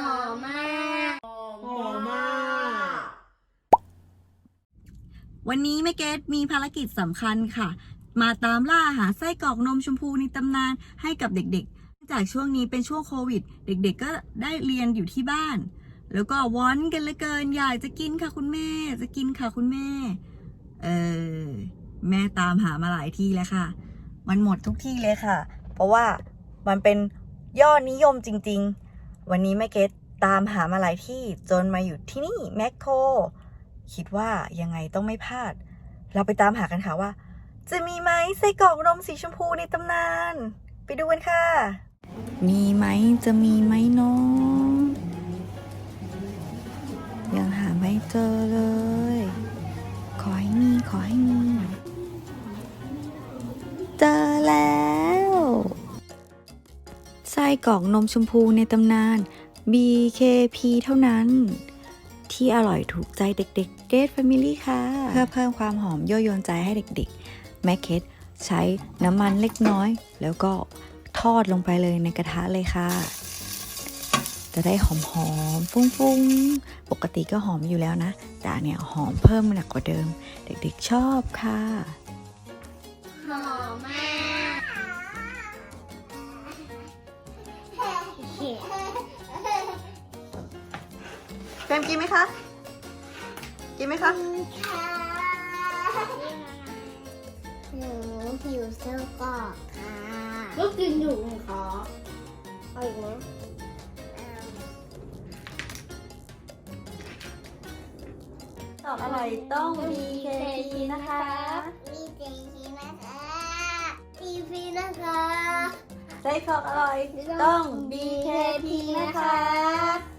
อมากหอมมาก วันนี้แม่เกดมีภารกิจสำคัญค่ะ มาตามล่าหาไส้กรอกนมชมพูในตำนานให้กับเด็กๆ จากช่วงนี้เป็นช่วงโควิด เด็กๆก็ได้เรียนอยู่ที่บ้าน แล้วก็วอนกันเลยเกินอยากจะกินค่ะคุณแม่ จะกินค่ะคุณแม่ เออ แม่ตามหามาหลายที่แล้วค่ะ มันหมดทุกที่เลยค่ะ เพราะว่ามันเป็นยอดนิยมจริง ๆ วันนี้แม่เกดตามหามาหลายที่จนมาอยู่ที่นี่แมคโครคิดว่ายังไงต้องไม่พลาด เราไปตามหากันค่ะว่า จะมีไหมไส้กรอกนมสีชมพูในตำนาน ไปดูกันค่ะ มีไหมจะมีไหมน้องยังหาไม่เจอเลย ขอให้มีขอให้มี เจอแล้ว ไส้กรอกนมชมพูในตำนาน BKP เท่านั้น ที่อร่อยถูกใจเด็กๆเก t Family ค่ะ เพื่อเพิ่มความหอมยั่วยวนใจให้เด็กๆ แม่เคทใช้น้ำมันเล็กน้อย แล้วก็ทอดลงไปเลยในกระทะเลยค่ะ จะได้หอมๆฟุ้งๆ ปกติก็หอมอยู่แล้วนะ แต่อันเนี่ยหอมเพิ่มหนักกว่าเดิม เด็กๆชอบค่ะ หอมมาก มกินไหมคะ กินไหมคะหนูหิวเสื้อกรอกค่ะก็กินอยู่ขอเอาอีกไหมตอบอร่อยต้อง BKP นะคะ มีเจชีนะคะทีฟีนะคะไส้กรอกอร่อยต้อง BKP นะคะ